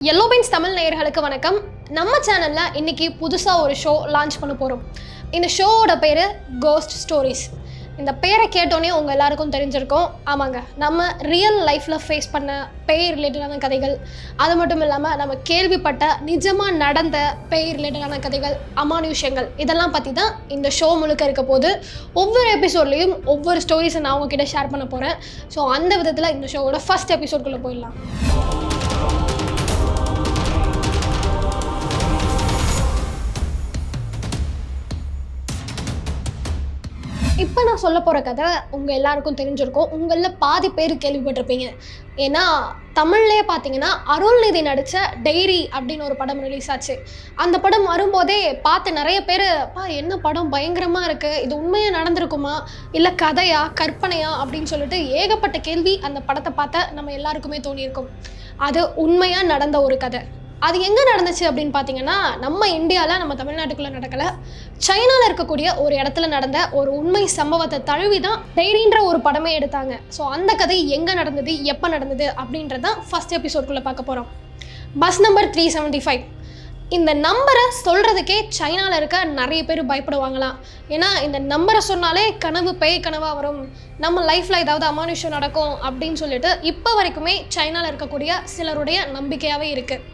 Yellow beans Tamil நேயர்களுக்கு வணக்கம். நம்ம சேனலில் இன்னைக்கு புதுசாக ஒரு ஷோ லான்ச் பண்ண போகிறோம் இந்த ஷோவோட பேர் கோஸ்ட் ஸ்டோரிஸ் இந்த பேரை கேட்டோன்னே உங்கள் எல்லாருக்கும் தெரிஞ்சிருக்கும். ஆமாங்க நம்ம ரியல் லைஃப்பில் ஃபேஸ் பண்ண பேய் ரிலேட்டடான கதைகள் அது மட்டும் இல்லாமல் நம்ம கேள்விப்பட்ட நிஜமாக நடந்த பேய் ரிலேட்டடான கதைகள் அமானுஷங்கள் இதெல்லாம் பற்றி தான் இந்த ஷோ முழுக்க இருக்க போது ஒவ்வொரு எபிசோட்லேயும் ஒவ்வொரு ஸ்டோரிஸை நான் உங்ககிட்ட ஷேர் பண்ண போகிறேன் ஸோ அந்த விதத்தில் இந்த ஷோவோட ஃபர்ஸ்ட் எபிசோட்குள்ளே போயிடலாம். இப்போ நான் சொல்ல போகிற கதை உங்கள் எல்லாருக்கும் தெரிஞ்சிருக்கும். உங்களில் பாதி பேர் கேள்விப்பட்டிருப்பீங்க. ஏன்னா தமிழ்லேயே பார்த்தீங்கன்னா அருள்நிதி நடித்த டைரி அப்படின்னு ஒரு படம் ரிலீஸ் ஆச்சு. அந்த படம் வரும்போதே பார்த்து நிறைய பேர் பா என்ன படம்? பயங்கரமாக இருக்குது இது உண்மையாக நடந்திருக்குமா? இல்லை கதையா? கற்பனையா? அப்படின்னு சொல்லிட்டு ஏகப்பட்ட கேள்வி அந்த படத்தை பார்த்த நம்ம எல்லாருக்குமே தோணியிருக்கும். அது உண்மையாக நடந்த ஒரு கதை. அது எங்கே நடந்துச்சு அப்படின்னு பார்த்தீங்கன்னா நம்ம இந்தியாவில் நம்ம தமிழ்நாட்டுக்குள்ளே நடக்கலை. சைனாவில் இருக்கக்கூடிய ஒரு இடத்துல நடந்த ஒரு உண்மை சம்பவத்தை தழுவி தான் டைரின்ற ஒரு படமே எடுத்தாங்க. ஸோ அந்த கதை எங்கே நடந்தது எப்போ நடந்தது அப்படின்றதான் ஃபர்ஸ்ட் எபிசோட்குள்ளே பார்க்க போகிறோம் bus number three seventy five இந்த நம்பரை சொல்கிறதுக்கே சைனாவில் இருக்க நிறைய பேர் பயப்படுவாங்களாம் ஏன்னா இந்த நம்பரை சொன்னாலே கனவு பேய் கனவாக வரும். நம்ம லைஃப்பில் ஏதாவது அமானுஷம் நடக்கும் அப்படின்னு சொல்லிட்டு இப்போ வரைக்குமே சைனாவில் இருக்கக்கூடிய சிலருடைய நம்பிக்கையாகவே இருக்குது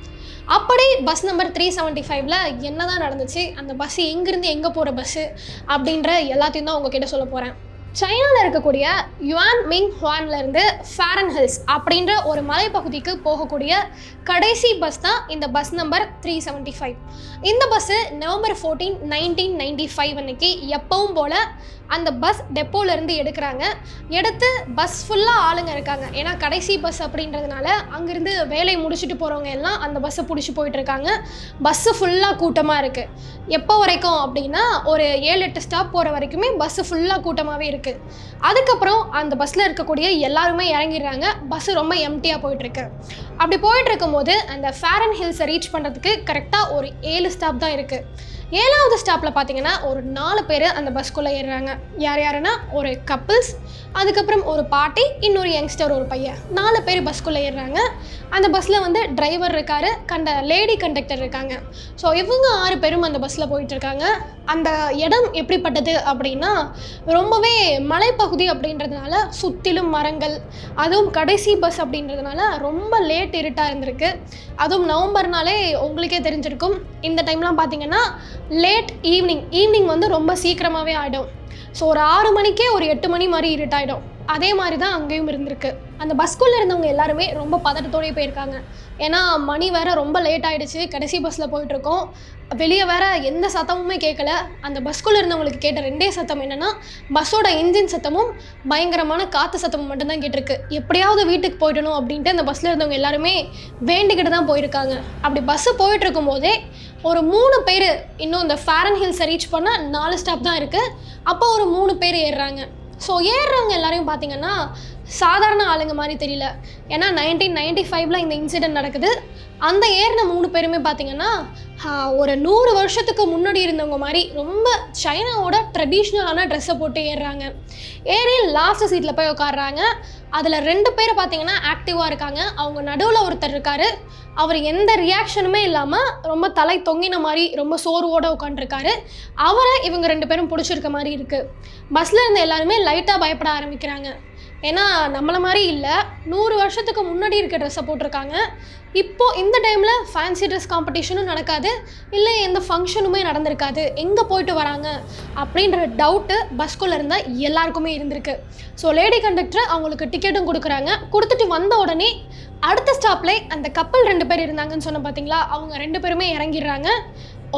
அப்படி பஸ் நம்பர் த்ரீ செவன்ட்டி ஃபைவ்ல என்ன தான் நடந்துச்சு அந்த பஸ் எங்கேருந்து எங்கே போகிற பஸ்ஸு அப்படின்ற எல்லாத்தையும் தான் உங்ககிட்ட சொல்ல போகிறேன் சைனாவில் இருக்கக்கூடிய யுவான் மிங் ஹுவான்லேருந்து ஃபேரன் ஹில்ஸ் அப்படின்ற ஒரு மலைப்பகுதிக்கு போகக்கூடிய கடைசி பஸ் தான் இந்த bus number three seventy five இந்த bus November fourteen nineteen ninety five அன்னைக்கு எப்பவும் போல் அந்த பஸ் டெப்போலேருந்து எடுக்கிறாங்க. எடுத்து பஸ் ஃபுல்லாக ஆளுங்க இருக்காங்க. ஏன்னா கடைசி பஸ் அப்படின்றதுனால அங்கேருந்து வேலை முடிச்சுட்டு போகிறவங்க எல்லாம் அந்த பஸ்ஸை பிடிச்சி போயிட்டுருக்காங்க பஸ்ஸு ஃபுல்லாக கூட்டமாக இருக்குது எப்போ வரைக்கும் அப்படின்னா ஒரு ஏழு எட்டு ஸ்டாப் போகிற வரைக்குமே பஸ்ஸு ஃபுல்லாக கூட்டமாகவே இருக்குது அதுக்கப்புறம் அந்த பஸ்ஸில் இருக்கக்கூடிய எல்லாருமே இறங்கிடுறாங்க. பஸ்ஸு ரொம்ப எம்டியாக போயிட்டுருக்கு அப்படி போயிட்டு இருக்கும்போது அந்த ஃபேரன் ஹில்ஸை ரீச் பண்ணுறதுக்கு கரெக்டாக ஒரு ஏழு ஸ்டாப் தான் இருக்குது ஏழாவது ஸ்டாப்பில் பார்த்தீங்கன்னா ஒரு நாலு பேர் அந்த பஸ்க்குள்ளே ஏறுறாங்க. யார் யாருன்னா ஒரு கப்பிள்ஸ் அதுக்கப்புறம் ஒரு பாட்டி இன்னொரு யங்ஸ்டர் ஒரு பையன். நாலு பேர் பஸ்க்குள்ளே ஏறுறாங்க. அந்த பஸ்ஸில் வந்து டிரைவர் இருக்காரு கண்ட லேடி கண்டக்டர் இருக்காங்க. ஸோ இவங்க ஆறு பேரும் அந்த பஸ்ஸில் போயிட்டுருக்காங்க அந்த இடம் எப்படிப்பட்டது அப்படின்னா ரொம்பவே மலைப்பகுதி அப்படின்றதுனால சுற்றிலும் மரங்கள் அதுவும் கடைசி பஸ் அப்படின்றதுனால ரொம்ப லேட் இருட்டாக இருந்திருக்கு. அதுவும் நவம்பர்னாலே உங்களுக்கே தெரிஞ்சிருக்கும். இந்த டைம்லாம் பார்த்தீங்கன்னா லேட் ஈவினிங் ஈவினிங் வந்து ரொம்ப சீக்கிரமாகவே ஆகிடும் ஸோ ஒரு ஆறு மணிக்கே ஒரு எட்டு மணி மாதிரி இருட்டாயிடும் அதே மாதிரி தான் அங்கேயும் இருந்திருக்கு. அந்த பஸ்குள்ளே இருந்தவங்க எல்லாருமே ரொம்ப பதட்டத்தோடயே போயிருக்காங்க. ஏன்னா மணி வேற ரொம்ப லேட் ஆகிடுச்சு கடைசி பஸ்ஸில் போயிட்டுருக்கோம் வெளியே வேற எந்த சத்தமுமே கேட்கல அந்த பஸ்குள்ளே இருந்தவங்களுக்கு கேட்ட ரெண்டே சத்தம் என்னன்னா பஸ்ஸோட இன்ஜின் சத்தமும் பயங்கரமான காற்று சத்தமும் மட்டும்தான் கேட்டிருக்கு. எப்படியாவது வீட்டுக்கு போயிடணும் அப்படின்ட்டு அந்த பஸ்ஸில் இருந்தவங்க எல்லாருமே வேண்டிக்கிட்டு தான் போயிருக்காங்க. அப்படி பஸ்ஸு போயிட்டு இருக்கும்போதே ஒரு மூணு பேர் இன்னும் இந்த ஃபேரன் ஹில்ஸை ரீச் பண்ண நாலு ஸ்டாப் தான் இருக்குது அப்போ ஒரு மூணு பேர் ஏறுறாங்க. ஸோ ஏறுறவங்க எல்லாரையும் பார்த்தீங்கன்னா சாதாரண ஆளுங்க மாதிரி தெரியல. ஏன்னா நைன்டீன் நைன்டி ஃபைவ்ல இந்த இன்சிடென்ட் நடக்குது. அந்த ஏறின மூணு பேருமே பார்த்தீங்கன்னா ஒரு நூறு வருஷத்துக்கு முன்னாடி இருந்தவங்க மாதிரி ரொம்ப சைனாவோட ட்ரெடிஷ்னலான ட்ரெஸ்ஸை போட்டு ஏறுறாங்க. ஏறி லாஸ்ட் சீட்டில் போய் உட்காடுறாங்க அதில் ரெண்டு பேர் பார்த்தீங்கன்னா ஆக்டிவாக இருக்காங்க. அவங்க நடுவில் ஒருத்தர் இருக்காரு. அவர் எந்த ரியாக்ஷனுமே இல்லாமல் ரொம்ப தலை தொங்கின மாதிரி ரொம்ப சோர்வோட உட்காந்துருக்காரு அவரை இவங்க ரெண்டு பேரும் பிடிச்சிருக்க மாதிரி இருக்குது பஸ்ஸில் இருந்த எல்லாருமே லைட்டாக பயப்பட ஆரம்பிக்கிறாங்க. ஏன்னா நம்மளை மாதிரி இல்லை. நூறு வருஷத்துக்கு முன்னாடி இருக்க ட்ரெஸ்ஸை போட்டிருக்காங்க. இப்போது இந்த டைமில் ஃபேன்சி ட்ரெஸ் காம்படிஷனும் நடக்காது. இல்லை எந்த ஃபங்க்ஷனுமே நடந்திருக்காது. எங்கே போயிட்டு வராங்க? அப்படின்ற டவுட்டு பஸ்குள்ளே இருந்தால் எல்லாருக்குமே இருந்திருக்கு. ஸோ லேடி கண்டக்டர் அவங்களுக்கு டிக்கெட்டும் கொடுக்குறாங்க. கொடுத்துட்டு வந்த உடனே அடுத்த ஸ்டாப்ல அந்த கப்பல் ரெண்டு பேர் இருந்தாங்கன்னு சொன்ன பார்த்தீங்களா அவங்க ரெண்டு பேருமே இறங்கிடுறாங்க.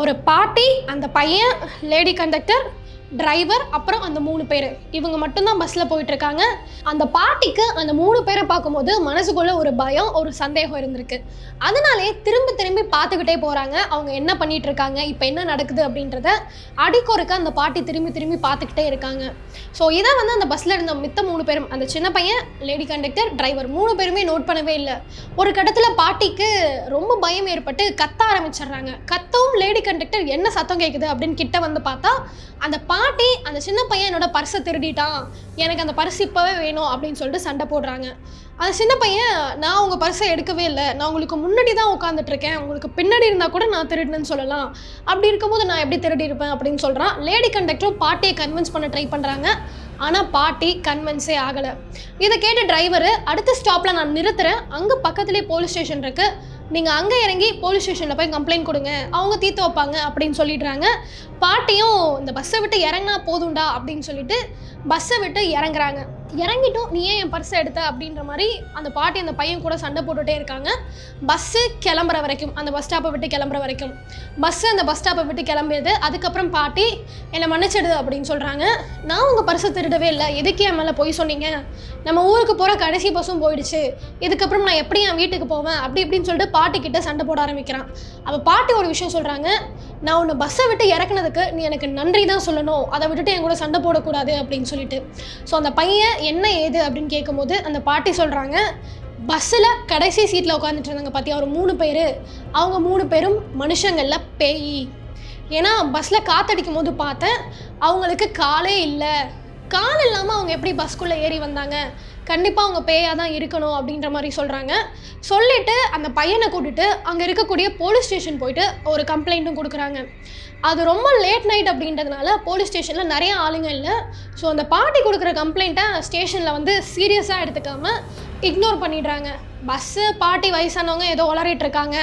ஒரு பாட்டி அந்த பையன் லேடி கண்டக்டர் டிரைவர் அப்புறம் அந்த மூணு பேர். இவங்க மட்டும்தான் பஸ்ஸில் போயிட்டு இருக்காங்க அந்த பாட்டிக்கு அந்த மூணு பேரை பார்க்கும்போது மனசுக்குள்ள ஒரு பயம் ஒரு சந்தேகம் இருந்திருக்கு. அதனாலே திரும்ப திரும்பி பார்த்துக்கிட்டே போகிறாங்க அவங்க என்ன பண்ணிட்டு இருக்காங்க இப்போ என்ன நடக்குது அப்படின்றத அடிக்கொருக்க அந்த பாட்டி திரும்பி திரும்பி பார்த்துக்கிட்டே இருக்காங்க. ஸோ இதை வந்து அந்த பஸ்ஸில் இருந்த மித்த மூணு பேரும் அந்த சின்ன பையன் லேடி கண்டக்டர் டிரைவர் மூணு பேருமே நோட் பண்ணவே இல்லை. ஒரு கட்டத்தில் பாட்டிக்கு ரொம்ப பயம் ஏற்பட்டு கத்த ஆரம்பிச்சிடுறாங்க. கத்தவும் லேடி கண்டக்டர் என்ன சத்தம் கேட்குது அப்படின்னு கிட்ட வந்து பார்த்தா அந்த பா பாட்டி அந்த சின்ன பையன் என்னோட பர்ஸை திருடிட்டான். எனக்கு அந்த பர்ஸ் இப்போவே வேணும் அப்படின்னு சொல்லிட்டு சண்டை போடுறாங்க. அந்த சின்ன பையன் நான் உங்கள் பர்ஸை எடுக்கவே இல்லை. நான் உங்களுக்கு முன்னாடி தான் உட்காந்துட்ருக்கேன் உங்களுக்கு பின்னாடி இருந்தால் கூட நான் திருடினேன்னு சொல்லலாம். அப்படி இருக்கும்போது நான் எப்படி திருடி இருப்பேன் அப்படின்னு சொல்கிறான் லேடி கண்டக்டரும் பாட்டியை கன்வின்ஸ் பண்ண ட்ரை பண்ணுறாங்க ஆனால் பாட்டி கன்வின்ஸே ஆகலை. இதை கேட்ட டிரைவரு அடுத்த ஸ்டாப்பில் நான் நிறுத்துறேன். அங்கே பக்கத்துலேயே போலீஸ் ஸ்டேஷன் இருக்குது நீங்கள் அங்கே இறங்கி போலீஸ் ஸ்டேஷனில் போய் கம்ப்ளைண்ட் கொடுங்க. அவங்க தீர்த்து வைப்பாங்க அப்படின்னு சொல்லிடுறாங்க. பாட்டியும் இந்த பஸ்ஸை விட்டு இறங்கினா போதும்டா அப்படின்னு சொல்லிட்டு பஸ்ஸை விட்டு இறங்குறாங்க. இறங்கிட்டும் நீ ஏன் என் பர்ஸை எடுத்த? அப்படின்ற மாதிரி அந்த பாட்டி அந்த பையன் கூட சண்டை போட்டுகிட்டே இருக்காங்க. பஸ்ஸு கிளம்புற வரைக்கும் அந்த பஸ் ஸ்டாப்பை விட்டு கிளம்புற வரைக்கும். பஸ்ஸு அந்த பஸ் ஸ்டாப்பை விட்டு கிளம்பியது. அதுக்கப்புறம் பாட்டி என்னை மன்னிச்சிடுது அப்படின்னு சொல்கிறாங்க நான் உங்கள் பர்ஸை திருடவே இல்லை. எதுக்கு என் மேலே போய் சொன்னீங்க? நம்ம ஊருக்கு போகிற கடைசி பஸ்ஸும் போயிடுச்சு. இதுக்கப்புறம் நான் எப்படி என் வீட்டுக்கு போவேன்? அப்படி இப்படின்னு சொல்லிட்டு பாட்டி கிட்ட சண்டை போட ஆரம்பிக்கிறான். அப்போ பாட்டி ஒரு விஷயம் சொல்கிறாங்க நான் உன்னை பஸ்ஸை விட்டு இறக்குனதுக்கு நீ எனக்கு நன்றி தான் சொல்லணும். அதை விட்டுட்டு என் கூட சண்டை போடக்கூடாது அப்படின்னு சொல்லிட்டு. ஸோ அந்த பையன் என்ன ஏது அப்படின்னு கேட்கும்போது அந்த பாட்டி சொல்கிறாங்க பஸ்ஸில் கடைசி சீட்டில் உட்காந்துட்டு இருந்தாங்க பார்த்தியா ஒரு மூணு பேர். அவங்க மூணு பேரும் மனுஷங்களில் பேய். ஏன்னா பஸ்ஸில் காத்தடிக்கும் போது பார்த்தேன் அவங்களுக்கு காலே இல்லை. கால் இல்லாமல் அவங்க எப்படி பஸ்க்குள்ளே ஏறி வந்தாங்க? கண்டிப்பாக அவங்க பேயாக தான் இருக்கணும் அப்படின்ற மாதிரி சொல்கிறாங்க சொல்லிவிட்டு அந்த பையனை கூட்டிட்டு அங்கே இருக்கக்கூடிய போலீஸ் ஸ்டேஷன் போயிட்டு ஒரு கம்ப்ளைண்ட்டும் கொடுக்குறாங்க. அது ரொம்ப லேட் நைட் அப்படின்றதுனால போலீஸ் ஸ்டேஷனில் நிறைய ஆளுங்க இல்லை. ஸோ அந்த பாட்டி கொடுக்குற கம்ப்ளைண்ட்டை ஸ்டேஷனில் வந்து சீரியஸாக எடுத்துக்காமல் இக்னோர் பண்ணிடுறாங்க. பஸ்ஸு பாட்டி வயசானவங்க ஏதோ உளறிட்டு இருக்காங்க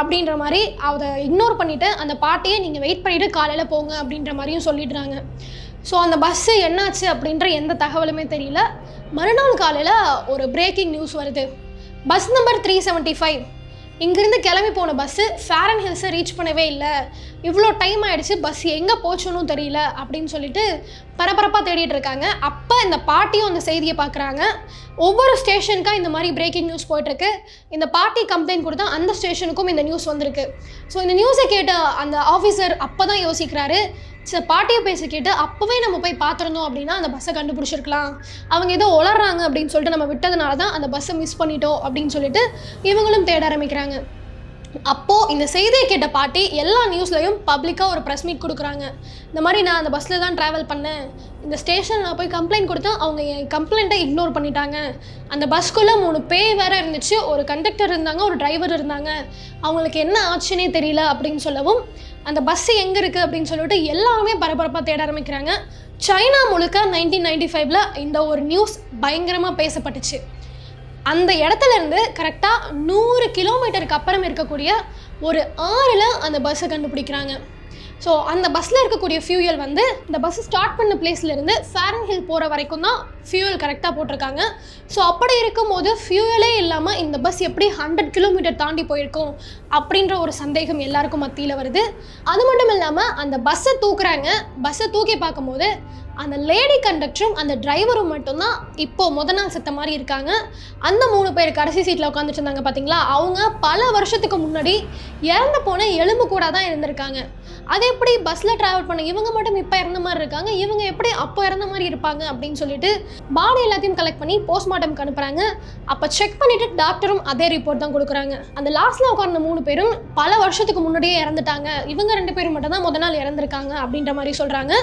அப்படின்ற மாதிரி அதை இக்னோர் பண்ணிவிட்டு அந்த பாட்டியை நீங்கள் வெயிட் பண்ணிவிட்டு காலையில் போங்க அப்படின்ற மாதிரியும் சொல்லிடுறாங்க. ஸோ அந்த பஸ்ஸு என்னாச்சு அப்படின்ற எந்த தகவலுமே தெரியல. மறுநாள் காலையில் ஒரு பிரேக்கிங் நியூஸ் வருது. Bus number three seventy five இங்கேருந்து கிளம்பி போன பஸ்ஸு ஃபேரன் ஹில்ஸை ரீச் பண்ணவே இல்லை. இவ்வளோ டைம் ஆகிடுச்சு பஸ் எங்கே போச்சுன்னு தெரியல அப்படின்னு சொல்லிட்டு பரபரப்பாக தேடிட்டு இருக்காங்க. அப்போ இந்த பாட்டியும் அந்த செய்தியை பார்க்குறாங்க ஒவ்வொரு ஸ்டேஷனுக்காக இந்த மாதிரி பிரேக்கிங் நியூஸ் போயிட்டுருக்கு. இந்த பாட்டி கம்ப்ளைண்ட் கொடுத்தா அந்த ஸ்டேஷனுக்கும் இந்த நியூஸ் வந்திருக்கு. ஸோ இந்த நியூஸை கேட்ட அந்த ஆஃபீஸர் அப்போ தான் யோசிக்கிறாரு. சில பாட்டியை பேச கேட்டு அப்போவே நம்ம போய் பார்த்துருந்தோம் அப்படின்னா அந்த பஸ்ஸை கண்டுபிடிச்சிருக்கலாம். அவங்க ஏதோ உளறாங்க அப்படின்னு சொல்லிட்டு நம்ம விட்டதுனால தான் அந்த பஸ்ஸை மிஸ் பண்ணிட்டோம் அப்படின்னு சொல்லிட்டு இவங்களும் தேட ஆரம்பிக்கிறாங்க. அப்போது இந்த செய்தியை கேட்ட பாட்டி எல்லா நியூஸ்லையும் பப்ளிக்காக ஒரு ப்ரெஸ் மீட் கொடுக்குறாங்க. இந்த மாதிரி நான் அந்த பஸ்ஸில் தான் ட்ராவல் பண்ணேன். இந்த ஸ்டேஷன் நான் போய் கம்ப்ளைண்ட் கொடுத்தேன். அவங்க என் கம்ப்ளைண்ட்டை இக்னோர் பண்ணிட்டாங்க. அந்த பஸ்க்குள்ளே மூணு பேய் வேறு இருந்துச்சு. ஒரு கண்டக்டர் இருந்தாங்க ஒரு டிரைவர் இருந்தாங்க. அவங்களுக்கு என்ன ஆச்சுன்னே தெரியல அப்படின்னு சொல்லவும் அந்த பஸ்ஸு எங்கே இருக்குது அப்படின்னு சொல்லிட்டு எல்லாருமே பரபரப்பாக தேட ஆரம்பிக்கிறாங்க. சைனா முழுக்க நைன்டீன் நைன்டி ஃபைவ்ல இந்த ஒரு நியூஸ் பயங்கரமாக பேசப்பட்டுச்சு. அந்த இடத்துல இருந்து கரெக்டாக நூறு கிலோமீட்டருக்கு அப்புறம் இருக்கக்கூடிய ஒரு ஆறில் அந்த பஸ்ஸை கண்டுபிடிக்கிறாங்க. ஸோ அந்த பஸ்ஸில் இருக்கக்கூடிய ஃபியூயல் வந்து இந்த பஸ் ஸ்டார்ட் பண்ண பிளேஸ்லேருந்து ஃபேரன் ஹில் போகிற வரைக்கும் தான் ஃபியூயல் கரெக்டாக போட்டிருக்காங்க. ஸோ அப்படி இருக்கும்போது ஃபியூயலே இல்லாமல் இந்த பஸ் எப்படி ஹண்ட்ரட் கிலோமீட்டர் தாண்டி போயிருக்கும் அப்படின்ற ஒரு சந்தேகம் எல்லாருக்கும் மத்தியில் வருது. அது மட்டும் இல்லாமல் அந்த பஸ்ஸை தூக்குறாங்க. பஸ்ஸை தூக்கி பார்க்கும்போது அந்த லேடி கண்டக்டரும் அந்த டிரைவரும் மட்டும்தான் இப்போ முத நாள் செத்த மாதிரி இருக்காங்க. அந்த மூணு பேர் கடைசி சீட்டில் உட்காந்துட்டு இருந்தாங்க பார்த்தீங்களா அவங்க பல வருஷத்துக்கு முன்னாடி இறந்து போன எலும்பு கூட தான் இருந்திருக்காங்க. அது எப்படி பஸ்ஸில் ட்ராவல் பண்ண இவங்க மட்டும் இப்போ இறந்த மாதிரி இருக்காங்க? இவங்க எப்படி அப்போ இறந்த மாதிரி இருப்பாங்க அப்படின்னு சொல்லிட்டு பாடி எல்லாத்தையும் கலெக்ட் பண்ணி போஸ்ட்மார்ட்டம்க்கு அனுப்புகிறாங்க அப்போ செக் பண்ணிவிட்டு டாக்டரும் அதே ரிப்போர்ட் தான் கொடுக்குறாங்க. அந்த லாஸ்ட்டில் உட்கார்ந்த மூணு பேரும் பல வருஷத்துக்கு முன்னாடியே இறந்துட்டாங்க. இவங்க ரெண்டு பேரும் மட்டும் தான் முத நாள் இறந்துருக்காங்க அப்படின்ற மாதிரி சொல்கிறாங்க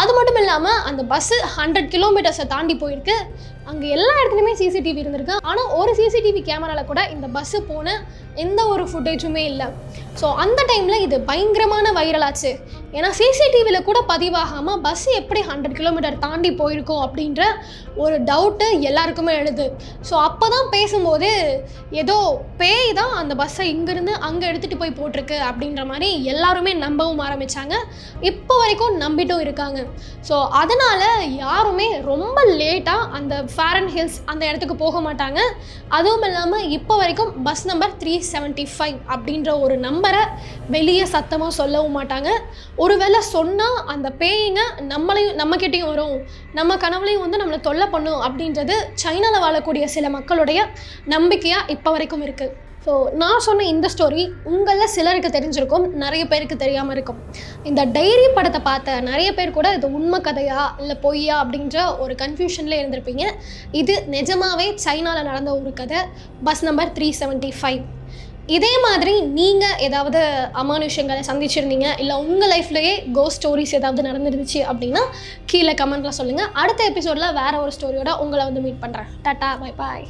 அது மட்டும் இல்லாமல் அந்த பஸ்ஸு ஹண்ட்ரட் கிலோமீட்டர்ஸை தாண்டி போயிருக்கு. அங்கே எல்லா இடத்துலையுமே சிசிடிவி இருந்திருக்கு. ஆனால் ஒரு சிசிடிவி கேமராவில் கூட இந்த பஸ்ஸு போன எந்த ஒரு ஃபுட்டேஜுமே இல்லை. ஸோ அந்த டைமில் இது பயங்கரமான வைரலாச்சு ஏன்னா சிசிடிவியில் கூட பதிவாகாமல் பஸ் எப்படி ஹண்ட்ரட் கிலோமீட்டர் தாண்டி போயிருக்கோம் அப்படின்ற ஒரு டவுட்டு எல்லாருக்குமே எழுது. ஸோ அப்போ தான் பேசும்போது ஏதோ பேய் தான் அந்த பஸ்ஸை இங்கேருந்து அங்கே எடுத்துகிட்டு போய் போட்டிருக்கு அப்படின்ற மாதிரி எல்லாருமே நம்பவும் ஆரம்பித்தாங்க இப்போ வரைக்கும் நம்பிட்டும் இருக்காங்க. ஸோ அதனால் யாருமே ரொம்ப லேட்டாக அந்த ஃபேரன் ஹில்ஸ் அந்த இடத்துக்கு போக மாட்டாங்க. அதுவும் இல்லாமல் இப்போ வரைக்கும் bus number three seventy five அப்படின்ற ஒரு நம்பரை வெளியே சத்தமாக சொல்லவும் மாட்டாங்க. ஒருவேளை சொன்னால் அந்த பேய்ங்க நம்மளையும் நம்மக்கிட்டேயும் வரும். நம்ம கனவுலையும் வந்து நம்மளை தொல்லை பண்ணும் அப்படின்றது சைனாவில் வாழக்கூடிய சில மக்களுடைய நம்பிக்கையாக இப்போ வரைக்கும் இருக்குது ஸோ நான் சொன்ன இந்த ஸ்டோரி உங்களில் சிலருக்கு தெரிஞ்சிருக்கும் நிறைய பேருக்கு தெரியாமல் இருக்கும். இந்த டைரி படத்தை பார்த்த நிறைய பேர் கூட இது உண்மை கதையா இல்லை பொய்யா அப்படின்ற ஒரு கன்ஃபியூஷனில் இருந்திருப்பீங்க. இது நிஜமாவே சைனாவில் நடந்த ஒரு கதை. Bus number three seventy five இதே மாதிரி நீங்கள் ஏதாவது அமானுஷங்களை சந்திச்சிருந்தீங்க இல்லை உங்கள் லைஃப்லேயே கோ ஸ்டோரிஸ் ஏதாவது நடந்துருந்துச்சு அப்படின்னா கீழே கமெண்ட்டில் சொல்லுங்கள் அடுத்த எபிசோடில் வேறு ஒரு ஸ்டோரியோட உங்களை வந்து மீட் பண்ணுறேன் டாட்டா பை பாய்